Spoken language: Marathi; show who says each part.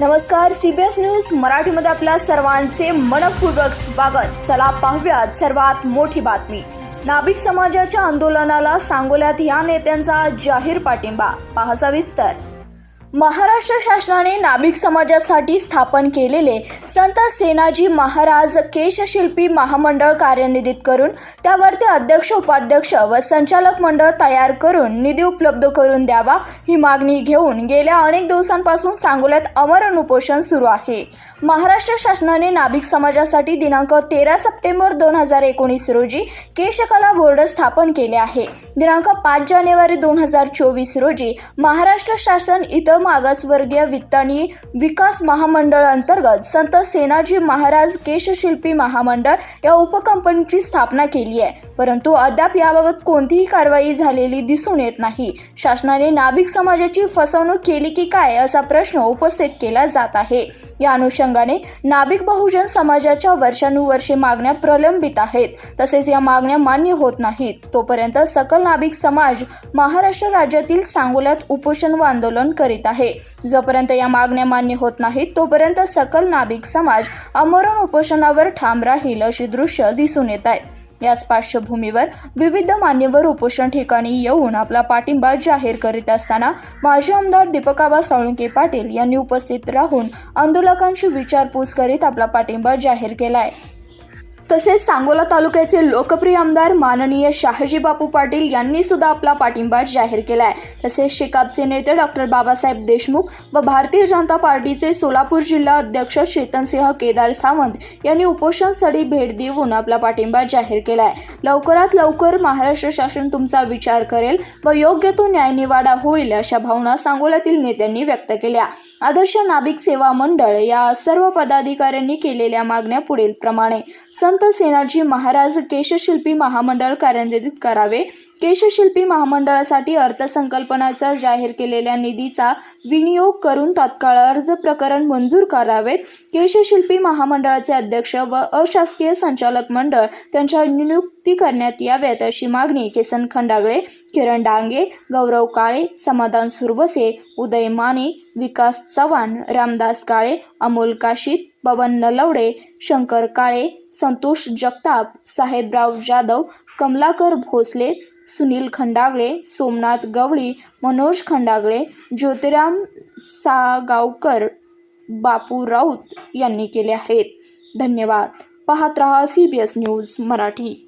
Speaker 1: नमस्कार सीबीएस न्यूज मराठीमध्ये आपल्या सर्वांचे मनपूर्वक स्वागत. चला पाहूयात सर्वात मोठी बातमी. नाभिक समाजाच्या आंदोलनाला सांगोल्यात या नेत्यांचा जाहीर पाठिंबा. पाहसा विस्तार. महाराष्ट्र शासनाने नाभिक समाजासाठी स्थापन केलेले संत सेनाजी महाराज केशशिल्पी महामंडळ कार्यान्वित करून त्यावरती अध्यक्ष उपाध्यक्ष व संचालक मंडळ तयार करून निधी उपलब्ध करून द्यावा ही मागणी घेऊन गेल्या अनेक दिवसांपासून सांगोल्यात अमरण उपोषण सुरू आहे. महाराष्ट्र शासनाने नाभिक समाजासाठी दिनांक तेरा सप्टेंबर दोन हजार एकोणीस रोजी केशकला बोर्ड स्थापन केले आहे. दिनांक पाच जानेवारी दोन हजार चोवीस रोजी महाराष्ट्र शासन इथं मागासवर्गीय वित्त आणि विकास महामंडळ अंतर्गत संत सेनाजी महाराज केशशिल्पी महामंडळ या उपकंपनीची स्थापना केली आहे. परंतु अद्याप याबाबत कोणतीही कारवाई झालेली दिसून येत नाही. शासनाने नाभिक समाजाची फसवणूक केली की काय असा प्रश्न उपस्थित केला जात आहे. या अनुषंगाने नाभिक बहुजन समाजाच्या वर्षानुवर्षे मागण्या प्रलंबित आहेत. तसेच या मागण्या मान्य होत नाहीत. तोपर्यंत सकल नाभिक समाज महाराष्ट्र राज्यातील सांगोल्यात उपोषण व आंदोलन करीत आहे. आहे. जोपर्यंत या मागण्या मान्य होत नाहीत तोपर्यंत सकल नाभिक समाज अमरण उपोषणावर ठाम राहील अशी दृश्य दिसून येत आहेत याच पार्श्वभूमीवर विविध मान्यवर उपोषण ठिकाणी येऊन आपला पाठिंबा जाहीर करीत असताना माजी आमदार दीपकाबा साळुंके पाटील यांनी उपस्थित राहून आंदोलकांची विचारपूस करीत आपला पाठिंबा जाहीर केलाय. तसेच सांगोला तालुक्याचे लोकप्रिय आमदार माननीय शहाजी बापू पाटील यांनी सुद्धा आपला पाठिंबा जाहीर केला आहे तसेच शेकापचे नेते डॉक्टर बाबासाहेब देशमुख व भारतीय जनता पार्टीचे सोलापूर जिल्हा अध्यक्ष चेतनसिंह केदार सावंत यांनी उपोषणस्थळी भेट देऊन आपला पाठिंबा जाहीर केला आहे लवकरात लवकर महाराष्ट्र शासन तुमचा विचार करेल व योग्य तो न्यायनिवाडा होईल अशा भावना सांगोल्यातील नेत्यांनी व्यक्त केल्या. आदर्श नाभिक सेवा मंडळ या सर्व पदाधिकाऱ्यांनी केलेल्या मागण्या पुढील प्रमाणे संत सेनाजी महाराज केशशिल्पी महामंडळ कार्यान्वित करावे. केशशिल्पी महामंडळासाठी अर्थसंकल्पनाचा जाहीर केलेल्या निधीचा विनियोग करून तात्काळ अर्ज प्रकरण मंजूर करावेत. केशशिल्पी महामंडळाचे अध्यक्ष व अशासकीय संचालक मंडळ त्यांच्या नियुक्ती करण्यात याव्यात अशी मागणी केसन खंडागळे किरण डांगे गौरव काळे समाधान सुरवसे उदय माने विकास चव्हाण रामदास काळे अमोल काशीत पवन नलवडे शंकर काळे संतोष जगताप साहेबराव जाधव कमलाकर भोसले सुनील खंडागळे सोमनाथ गवळी मनोज खंडागळे ज्योतिराम सागावकर बापू राऊत यांनी केले आहेत. धन्यवाद. पाहत रहा C B S news Marathi.